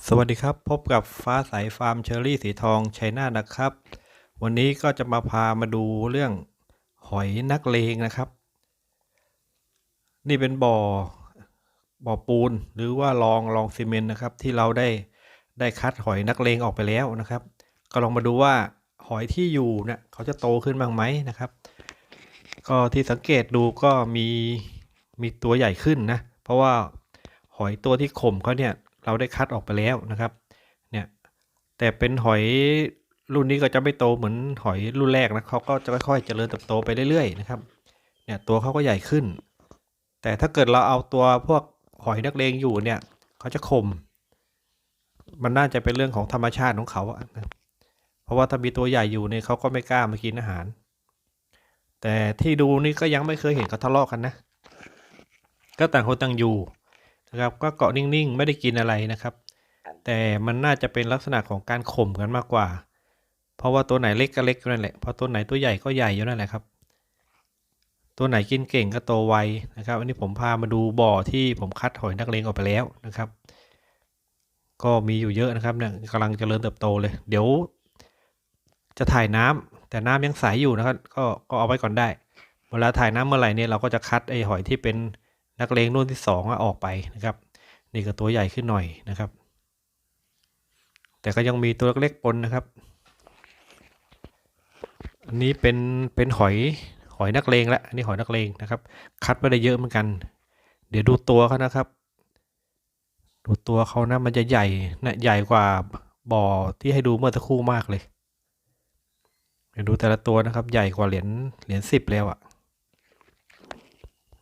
สวัสดีครับ พบกับฟ้าใสฟาร์มเชอรี่สีทองชัยนาทนะครับ วันนี้ก็จะมาพามาดูเรื่องหอยนักเลงนะครับ นี่เป็นบ่อบ่อปูนหรือว่าลองลองซีเมนต์นะครับ ที่เราได้ได้คัดหอยนักเลงออกไปแล้วนะครับ ก็ลองมาดูว่าหอยที่อยู่เนี่ยเขาจะโตขึ้นบ้างไหมนะครับ ก็ที่สังเกตดูก็มีมีตัวใหญ่ขึ้นนะ เพราะว่าหอยตัวที่ข่มเขาเนี่ย เราได้คัดออกไปแล้วนะครับ เนี่ย แต่เป็นหอยรุ่นนี้ก็จะไม่โตเหมือนหอยรุ่นแรกนะเขาก็จะค่อยๆเจริญเติบโตไปเรื่อยๆนะครับ เนี่ยตัวเขาก็ใหญ่ขึ้น แต่ถ้าเกิดเราเอาตัวพวกหอยนักเลงอยู่เนี่ยเขาจะขมมันน่าจะเป็นเรื่องของธรรมชาติของเขาอะนะเพราะว่าถ้ามีตัวใหญ่อยู่เนี่ยเขาก็ไม่กล้ามากินอาหาร แต่ที่ดูนี่ก็ยังไม่เคยเห็นเขาทะเลาะกันนะ ก็ต่างคนต่างอยู่ นะครับก็เกาะนิ่งๆ ไม่ได้กินอะไรนะครับ แต่มันน่าจะเป็นลักษณะของการข่มกันมากกว่า เพราะว่าตัวไหนเล็กก็เล็กอยู่นั่นแหละพอตัวไหนตัวใหญ่ก็ใหญ่อยู่นั่นแหละครับ ตัวไหนกินเก่งก็โตไวนะครับ อันนี้ผมพามาดูบ่อที่ผมคัดหอยนักเลงออกไปแล้วนะครับ ก็มีอยู่เยอะนะครับเนี่ยกำลังจเจริญเติบโตเลย เดี๋ยว จะถ่ายน้ำแต่น้ำยังใสอยู่นะครับ ก็ก็เอาไว้ก่อนได้ เวลาถ่ายน้ำเมื่อไหร่เนี่ยเราก็จะคัดไอหอยที่เป็น นักเลงรุ่นที่สองออกไปนะครับ นี่ก็ตัวใหญ่ขึ้นหน่อยนะครับ แต่ก็ยังมีตัวเล็กๆปนนะครับ อันนี้เป็นเป็นหอยหอยนักเลงละอันนี้หอยนักเลงนะครับ คัดไว้ได้เยอะเหมือนกัน เดี๋ยวดูตัวเขานะครับ ดูตัวเขานะมันจะใหญ่นะใหญ่กว่าบ่อที่ให้ดูเมื่อสักครู่มากเลยเดี๋ยวดูแต่ละตัวนะครับ ใหญ่กว่าเหรียญเหรียญสิบแล้วอะ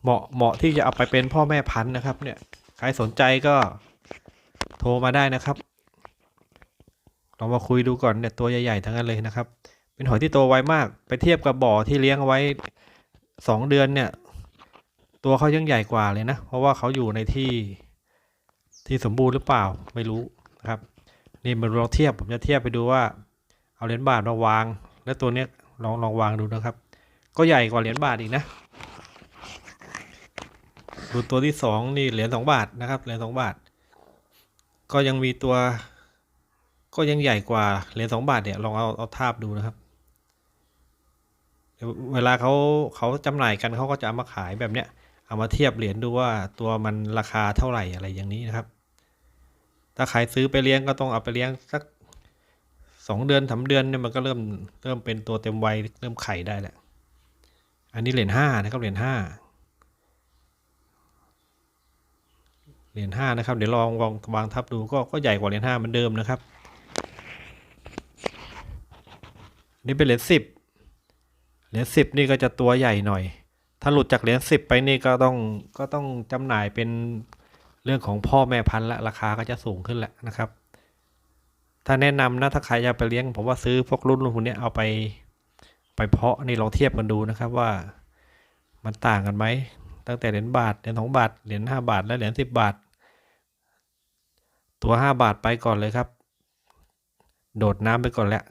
เหมาะเหมาะที่จะเอาไปเป็นพ่อแม่พันธุ์นะครับ เนี่ยใครสนใจก็โทรมาได้นะครับลองมาคุยดูก่อนเนี่ยตัวใหญ่ๆทั้งนั้นเลยนะครับ เป็นหอยที่โตไวมาก ไปเทียบกับบ่อที่เลี้ยงเอาไว้สองเดือนเนี่ย ตัวเขายังใหญ่กว่าเลยนะ เพราะว่าเขาอยู่ในที่ที่สมบูรณ์หรือเปล่าไม่รู้นะครับ นี่มาลองเทียบผมจะเทียบไปดูว่า เอาเหรียญบาทมาวาง แล้วตัวเนี้ยลองลองวางดูนะครับ ก็ใหญ่กว่าเหรียญบาทอีกนะ ดูตัวที่สองนี่เหรียญสองบาทนะครับเหรียญสองบาท ก็ยังมีตัว ก็ยังใหญ่กว่าเหรียญสองบาทเนี่ยลองเอาเอาทาบดูนะครับเวเวลาเขาเขาจำหน่ายกันเขาก็จะเอามาขายแบบเนี้ยเอามาเทียบเหรียญดูว่าตัวมันราคาเท่าไหร่อะไรอย่างนี้นะครับ ถ้าใครซื้อไปเลี้ยงก็ต้องเอาไปเลี้ยงสักสองเดือนสามเดือนเนี่ยมันก็เริ่มเริ่มเป็นตัวเต็มวัยเริ่มไข่ได้แหละ อันนี้เหรียญห้านะครับเหรียญห้า เหรียญห้านะครับ เดี๋ยวลองวางวางทับดูก็ก็ใหญ่กว่าเหรียญห้าเหมือนเดิมนะครับ นี่เป็นเหรียญสิบเหรียญสิบนี่ก็จะตัวใหญ่หน่อย ถ้าหลุดจากเหรียญสิบไปนี่ก็ต้องก็ต้องจำหน่ายเป็นเรื่องของพ่อแม่พันธุ์ละราคาก็จะสูงขึ้นแหละนะครับ ถ้าแนะนำนะถ้าใครจะไปเลี้ยงผมว่าซื้อพวกรุ่นรุ่นพวกนี้เอาไปไปเพาะนี่ลองเทียบกันดูนะครับว่ามันต่างกันไหมตั้งแต่เหรียญบาทเหรียญสองบาทเหรียญห้าบาทและเหรียญสิบบาท ตัวห้าบาทไปก่อนเลยครับ โดดน้ำไปก่อนแล้ว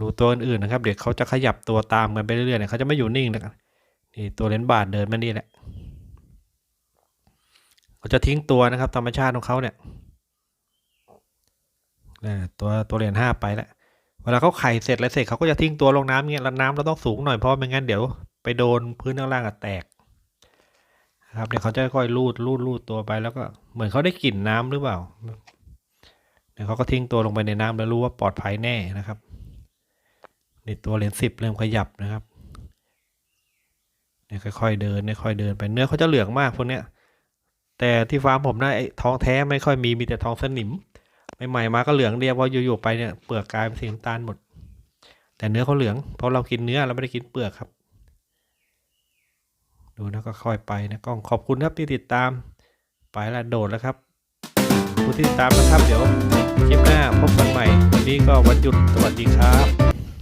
ดูตัวอื่นๆนะครับ เดี๋ยวเขาจะขยับตัวตามกันไปเรื่อยๆเนี่ยเขาจะไม่อยู่นิ่งนะครับนี่ตัวเหรียญบาทเดินมานี่แหละเขาจะทิ้งตัวนะครับ ธรรมชาติของเขาเนี่ยอ่ตัวตัวเหรียญห้าไปแล้วเวลาเขาไข่เสร็จแล้วเสร็จเขาก็จะทิ้งตัวลงน้ำเงี้ยแล้วน้ำเราต้องสูงหน่อยเพราะไม่งั้นเดี๋ยวไปโดนพื้นข้างล่างอะแตก ครับเดี๋ยวเขาจะค่อยลูดลูดลูดตัวไปแล้วก็เหมือนเขาได้กลิ่นน้ำหรือเปล่าเดี๋ยวเขาก็ทิ้งตัวลงไปในน้ำแล้วรู้ว่าปลอดภัยแน่นะครับในตัวเหรียญสิบเริ่มขยับนะครับเนี่ยค่อยๆเดินค่อยๆเดินไปเนื้อเขาจะเหลืองมากพวกเนี้ยแต่ที่ฟาร์มผมนะไอ้ทองแท้ไม่ค่อยมีมีแต่ทองสนิมใหม่ๆมาก็เหลืองเดียวพออยู่ๆไปเนี่ยเปลือกกลายเป็นสีน้ำตาลหมด แต่เนื้อเขาเหลืองเพราะเรากินเนื้อเราไม่ได้กินเปลือกครับ ดูนะก็ค่อยไปนะกล้องขอบคุณครับที่ติดตาม ไปละโดดแล้วครับขอบคุณที่ติดตามนะครับ เดี๋ยวคลิปหน้าพบกันใหม่ วันนี้ก็วันหยุดสวัสดีครับ